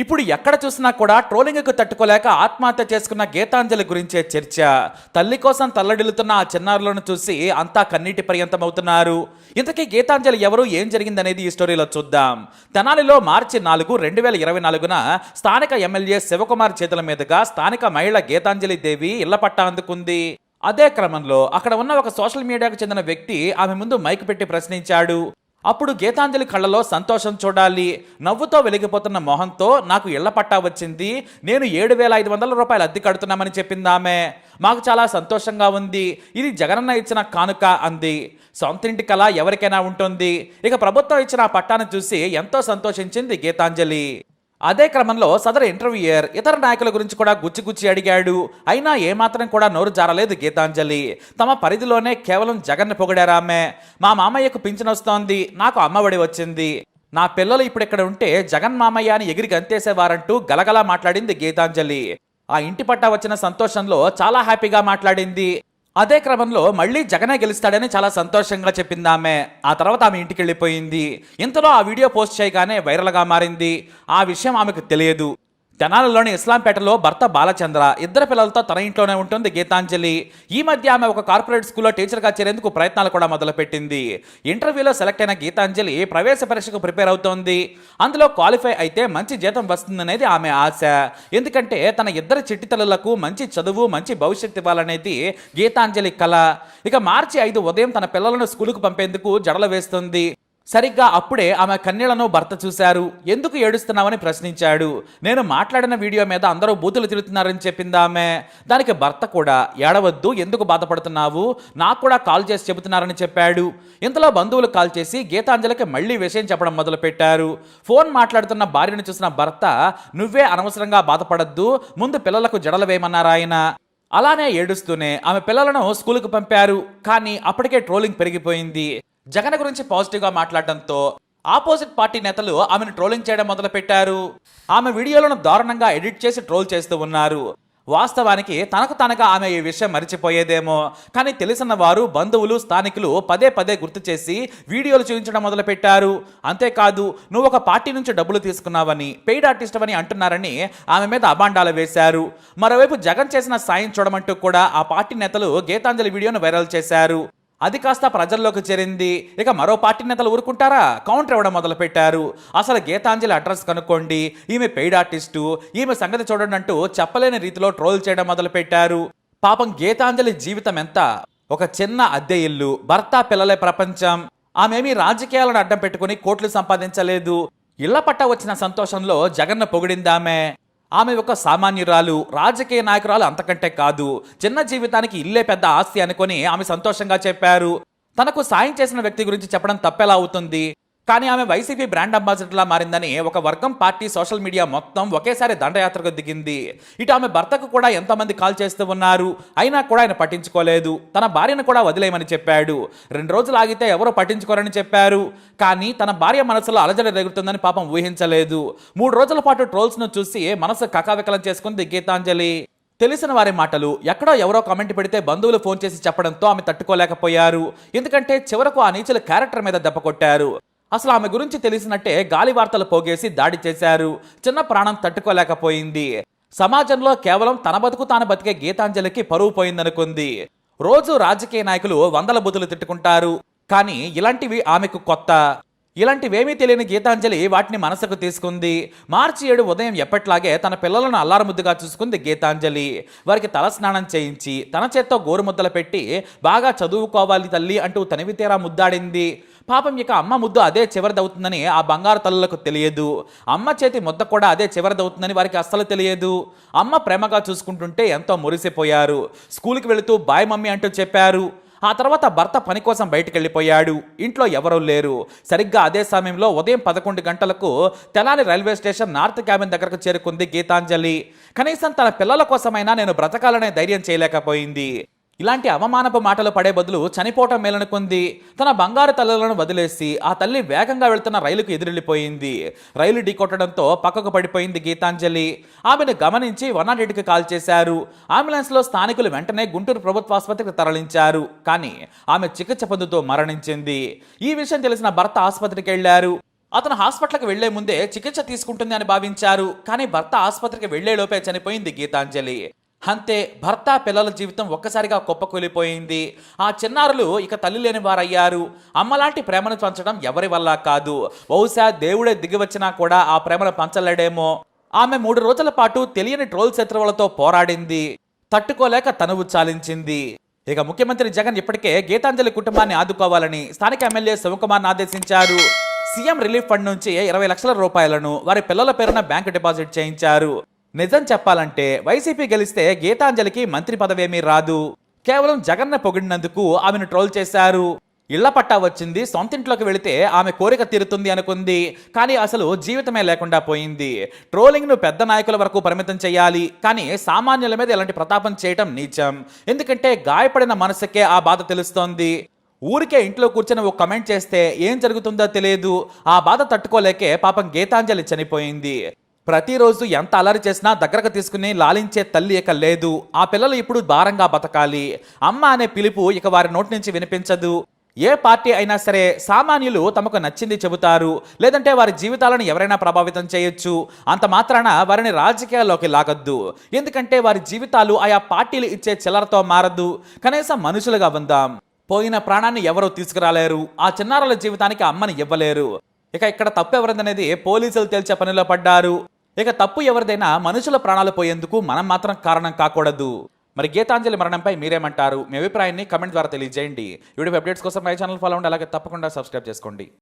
ఇప్పుడు ఎక్కడ చూసినా కూడా ట్రోలింగ్కు తట్టుకోలేక ఆత్మహత్య చేసుకున్న గీతాంజలి గురించే చర్చ. తల్లి కోసం తల్లడిల్లుతున్న ఆ చిన్నారులను చూసి అంతా కన్నీటి పర్యంతమవుతున్నారు. ఇంతకీ గీతాంజలి ఎవరు? ఏం జరిగిందనేది ఈ స్టోరీలో చూద్దాం. తెనాలిలో మార్చి నాలుగు రెండు వేల ఇరవై నాలుగున స్థానిక ఎమ్మెల్యే శివకుమార్ చేతుల మీదుగా స్థానిక మహిళ గీతాంజలి దేవి ఇళ్ళ పట్టా అందుకుంది. అదే క్రమంలో అక్కడ ఉన్న ఒక సోషల్ మీడియాకు చెందిన వ్యక్తి ఆమె ముందు మైక్ పెట్టి ప్రశ్నించాడు. అప్పుడు గీతాంజలి కళ్ళలో సంతోషం చూడాలి. నవ్వుతో వెలిగిపోతున్న మొహంతో నాకు ఇళ్ళ పట్టా వచ్చింది. నేను ఏడు వేల ఐదు వందల రూపాయలు అద్దె కడుతున్నామని చెప్పింది ఆమె మాకు చాలా సంతోషంగా ఉంది. ఇది జగనన్న ఇచ్చిన కానుక అంది. సొంతింటి కళ ఎవరికైనా ఉంటుంది. ఇక ప్రభుత్వం ఇచ్చిన ఆ పట్టాను చూసి ఎంతో సంతోషించింది గీతాంజలి. అదే క్రమంలో సదరు ఇంటర్వ్యూయర్ ఇతర నాయకుల గురించి కూడా గుచ్చి గుచ్చి అడిగాడు. అయినా ఏమాత్రం కూడా నోరు జారలేదు గీతాంజలి. తమ పరిధిలోనే కేవలం జగన్ పొగిడారామె మా మామయ్యకు పింఛన్ వస్తోంది నాకు అమ్మఒడి వచ్చింది. నా పిల్లలు ఇప్పుడు ఇక్కడ ఉంటే జగన్ మామయ్య అని ఎగిరి గంతేసేవారంటూ గలగలా మాట్లాడింది గీతాంజలి. ఆ ఇంటి పట్టా వచ్చిన సంతోషంలో చాలా హ్యాపీగా మాట్లాడింది. అదే క్రమంలో మళ్ళీ జగనే గెలుస్తాడని చాలా సంతోషంగా చెప్పింది ఆమె. ఆ తర్వాత ఆమె ఇంటికి వెళ్ళిపోయింది. ఇంతలో ఆ వీడియో పోస్ట్ చేయగానే వైరల్గా మారింది. ఆ విషయం ఆమెకు తెలియదు. తెనాలిలోని ఇస్లాంపేటలో భర్త బాలచంద్ర ఇద్దరు పిల్లలతో తన ఇంట్లోనే ఉంటుంది గీతాంజలి. ఈ మధ్య ఆమె ఒక కార్పొరేట్ స్కూల్లో టీచర్గా చేరేందుకు ప్రయత్నాలు కూడా మొదలుపెట్టింది. ఇంటర్వ్యూలో సెలెక్ట్ అయిన గీతాంజలి ప్రవేశ పరీక్షకు ప్రిపేర్ అవుతోంది. అందులో క్వాలిఫై అయితే మంచి జీతం వస్తుందనేది ఆమె ఆశ. ఎందుకంటే తన ఇద్దరు చిట్టితల్లులకు మంచి చదువు మంచి భవిష్యత్తు ఇవ్వాలనేది గీతాంజలి కళ ఇక మార్చి ఐదు ఉదయం తన పిల్లలను స్కూలుకు పంపేందుకు జడలు వేస్తుంది. సరిగ్గా అప్పుడే ఆమె కన్నీళ్ళను భర్త చూశారు. ఎందుకు ఏడుస్తున్నావని ప్రశ్నించాడు. నేను మాట్లాడిన వీడియో మీద అందరూ బూతులు తిరుగుతున్నారని చెప్పింది ఆమె. దానికి భర్త కూడా ఏడవద్దు ఎందుకు బాధపడుతున్నావు? నాకు కూడా కాల్ చేసి చెబుతున్నారని చెప్పాడు. ఇంతలో బంధువులు కాల్ చేసి గీతాంజలికి మళ్ళీ విషయం చెప్పడం మొదలుపెట్టారు. ఫోన్ మాట్లాడుతున్న భార్యను చూసిన భర్త నువ్వే అనవసరంగా బాధపడద్దు ముందు పిల్లలకు జడలు వేయమన్నారు ఆయన. అలానే ఏడుస్తూనే ఆమె పిల్లలను స్కూలుకు పంపారు. కానీ అప్పటికే ట్రోలింగ్ పెరిగిపోయింది. జగన్ గురించి పాజిటివ్గా మాట్లాడడంతో ఆపోజిట్ పార్టీ నేతలు ఆమెను ట్రోలింగ్ చేయడం మొదలుపెట్టారు. ఆమె వీడియోలను దారుణంగా ఎడిట్ చేసి ట్రోల్ చేస్తూ ఉన్నారు. వాస్తవానికి తనకు తనగా ఆమె ఈ విషయం మరిచిపోయేదేమో. కానీ తెలిసిన వారు బంధువులు స్థానికులు పదే పదే గుర్తు చేసి వీడియోలు చూపించడం మొదలుపెట్టారు. అంతేకాదు నువ్వు ఒక పార్టీ నుంచి డబ్బులు తీసుకున్నావని పెయిడ్ ఆర్టిస్ట్ అని అంటున్నారని ఆమె మీద అబాండాలు వేశారు. మరోవైపు జగన్ చేసిన సాయం చూడమంటూ కూడా ఆ పార్టీ నేతలు గీతాంజలి వీడియోను వైరల్ చేశారు. అది కాస్త ప్రజల్లోకి చేరింది. ఇక మరో పార్టీ నేతలు ఊరుకుంటారా? కౌంటర్ ఇవ్వడం మొదలుపెట్టారు. అసలు గీతాంజలి అడ్రస్ కనుక్కోండి. ఈమె పెయిడ్ ఆర్టిస్టు. ఈమె సంగతి చూడండి అంటూ చెప్పలేని రీతిలో ట్రోల్ చేయడం మొదలుపెట్టారు. పాపం గీతాంజలి జీవితం ఎంత? ఒక చిన్న అద్దె ఇల్లు భర్త పిల్లలే ప్రపంచం. ఆమెమీ రాజకీయాలను అడ్డం పెట్టుకుని కోట్లు సంపాదించలేదు. ఇళ్ళ పట్ట వచ్చిన సంతోషంలో జగన్ను పొగిడిందామె. ఆమె ఒక సామాన్యురాలు రాజకీయ నాయకురాలు అంతకంటే కాదు. చిన్న జీవితానికి ఇల్లే పెద్ద ఆస్తి అనుకొని ఆమె సంతోషంగా చెప్పారు. తనకు సాయం చేసిన వ్యక్తి గురించి చెప్పడం తప్పెలా అవుతుంది? కానీ ఆమె వైసీపీ బ్రాండ్ అంబాసిడర్లా మారిందని ఒక వర్గం పార్టీ సోషల్ మీడియా మొత్తం ఒకేసారి దండయాత్రకు దిగింది. ఇటు ఆమె భర్తకు కూడా ఎంతమంది కాల్ చేస్తూ ఉన్నారు. అయినా కూడా ఆయన పట్టించుకోలేదు. తన భార్యను కూడా వదిలేయమని చెప్పాడు. రెండు రోజులు ఆగితే ఎవరో పట్టించుకోరని చెప్పారు. కానీ తన భార్య మనసులో అలజడి రేగుతుందని పాపం ఊహించలేదు. మూడు రోజుల పాటు ట్రోల్స్ను చూసి మనసు కకావికలం చేసుకుంది గీతాంజలి. తెలిసిన వారి మాటలు ఎక్కడో ఎవరో కామెంట్ పెడితే బంధువులు ఫోన్ చేసి చెప్పడంతో ఆమె తట్టుకోలేకపోయారు. ఎందుకంటే చివరకు ఆ నీచుల క్యారెక్టర్ మీద దెబ్బ కొట్టారు. అసలు ఆమె గురించి తెలిసినట్టే గాలి వార్తలు పోగేసి దాడి చేశారు. చిన్న ప్రాణం తట్టుకోలేకపోయింది. సమాజంలో కేవలం తన బతుకు తాను బతికే గీతాంజలికి పరువు పోయిందనుకుంది. రోజు రాజకీయ నాయకులు వందల బుద్ధులు తిట్టుకుంటారు. కానీ ఇలాంటివి ఆమెకు కొత్త. ఇలాంటివేమీ తెలియని గీతాంజలి వాటిని మనసుకు తీసుకుంది. మార్చి ఏడు ఉదయం ఎప్పట్లాగే తన పిల్లలను అల్లారముద్దుగా చూసుకుంది గీతాంజలి. వారికి తల స్నానం చేయించి తన చేత్తో గోరుముద్దలు పెట్టి బాగా చదువుకోవాలి తల్లి అంటూ తనివితేరా ముద్దాడింది. పాపం ఇక అమ్మ ముద్దు అదే చివరిదవుతుందని ఆ బంగారు తల్లులకు తెలియదు. అమ్మ చేతి ముద్ద కూడా అదే చివరిదవుతుందని వారికి అస్సలు తెలియదు. అమ్మ ప్రేమగా చూసుకుంటుంటే ఎంతో మురిసిపోయారు. స్కూల్కి వెళుతూ బాయ్ మమ్మీ అంటూ చెప్పారు. ఆ తర్వాత భర్త పని కోసం బయటికి వెళ్ళిపోయాడు ఇంట్లో ఎవరూ లేరు. సరిగ్గా అదే సమయంలో ఉదయం పదకొండు గంటలకు తెలాని రైల్వే స్టేషన్ నార్త్ క్యాబిన్ దగ్గరకు చేరుకుంది గీతాంజలి. కనీసం తన పిల్లల కోసమైనా నేను బ్రతకాలనే ధైర్యం చేయలేకపోయింది. ఇలాంటి అవమానపు మాటలు పడే బదులు చనిపోవటం మేలనుకుంది. తన బంగారు తల్లులను వదిలేసి ఆ తల్లి వేగంగా వెళ్తున్న రైలుకు ఎదురెళ్ళిపోయింది. రైలు ఢీకొట్టడంతో పక్కకు పడిపోయింది గీతాంజలి. ఆమెను గమనించి వన్ నాట్ ఎయిట్కి కాల్ చేశారు. అంబులెన్స్లో స్థానికులు వెంటనే గుంటూరు ప్రభుత్వ ఆసుపత్రికి తరలించారు. కానీ ఆమె చికిత్స పొందుతూ మరణించింది. ఈ విషయం తెలిసిన భర్త ఆసుపత్రికి వెళ్ళారు అతను హాస్పిటల్కి వెళ్ళే ముందే చికిత్స తీసుకుంటుంది అని భావించారు. కానీ భర్త ఆసుపత్రికి వెళ్ళే లోపే చనిపోయింది గీతాంజలి. అంతే భర్త పిల్లల జీవితం ఒక్కసారిగా కుప్పకూలిపోయింది. ఆ చిన్నారులు ఇక తల్లి లేని వారయ్యారు. అమ్మలాంటి ప్రేమను పంచడం ఎవరి వల్ల కాదు. బహుశా దేవుడే దిగి వచ్చినా కూడా ఆ ప్రేమను పంచలేడేమో. ఆమె మూడు రోజుల పాటు తెలియని ట్రోల్ శత్రువులతో పోరాడింది. తట్టుకోలేక తనువు చాలించింది. ఇక ముఖ్యమంత్రి జగన్ ఇప్పటికే గీతాంజలి కుటుంబాన్ని ఆదుకోవాలని స్థానిక ఎమ్మెల్యే శివకుమార్ ఆదేశించారు. సీఎం రిలీఫ్ ఫండ్ నుంచి ఇరవై లక్షల రూపాయలను వారి పిల్లల పేరున బ్యాంకు డిపాజిట్ చేయించారు. నిజం చెప్పాలంటే వైసీపీ గెలిస్తే గీతాంజలికి మంత్రి పదవేమీ రాదు. కేవలం జగన్న పొగిడినందుకు ఆమెను ట్రోల్ చేశారు. ఇళ్ళ పట్టా వచ్చింది సొంతింట్లోకి వెళితే ఆమె కోరిక తీరుతుంది అనుకుంది. కానీ అసలు జీవితమే లేకుండా పోయింది. ట్రోలింగ్ను పెద్ద నాయకుల వరకు పరిమితం చేయాలి. కానీ సామాన్యుల మీద ఇలాంటి ప్రతాపం చేయటం నీచం. ఎందుకంటే గాయపడిన మనసుకే ఆ బాధ తెలుస్తోంది. ఊరికే ఇంట్లో కూర్చొని ఒక కమెంట్ చేస్తే ఏం జరుగుతుందో తెలియదు. ఆ బాధ తట్టుకోలేకే పాపం గీతాంజలి చనిపోయింది. ప్రతిరోజు ఎంత అలరి చేసినా దగ్గరకు తీసుకుని లాలించే తల్లి ఇక లేదు. ఆ పిల్లలు ఇప్పుడు భారంగా బతకాలి. అమ్మ అనే పిలుపు ఇక వారి నోటి నుంచి వినిపించదు. ఏ పార్టీ అయినా సరే సామాన్యులు తమకు నచ్చింది చెబుతారు. లేదంటే వారి జీవితాలను ఎవరైనా ప్రభావితం చేయొచ్చు. అంత మాత్రాన వారిని రాజకీయాల్లోకి లాగద్దు. ఎందుకంటే వారి జీవితాలు ఆయా పార్టీలు ఇచ్చే చిల్లరతో మారద్దు కనీసం మనుషులుగా ఉందాం. పోయిన ప్రాణాన్ని ఎవరూ తీసుకురాలేరు. ఆ చిన్నారుల జీవితానికి అమ్మని ఇవ్వలేరు. ఇక ఇక్కడ తప్పు పోలీసులు తేల్చే పనిలో పడ్డారు. ఇక తప్పు ఎవరిదైనా మనుషుల ప్రాణాలు పోయేందుకు మనం మాత్రం కారణం కాకూడదు. మరి గీతాంజలి మరణంపై మీరేమంటారు? మీ అభిప్రాయాన్ని కమెంట్ ద్వారా తెలియజేయండి. యూట్యూబ్ అప్డేట్స్ కోసం మై ఛానల్ ఫాలో అవ్వండి. అలాగే తప్పకుండా సబ్స్క్రైబ్ చేసుకోండి.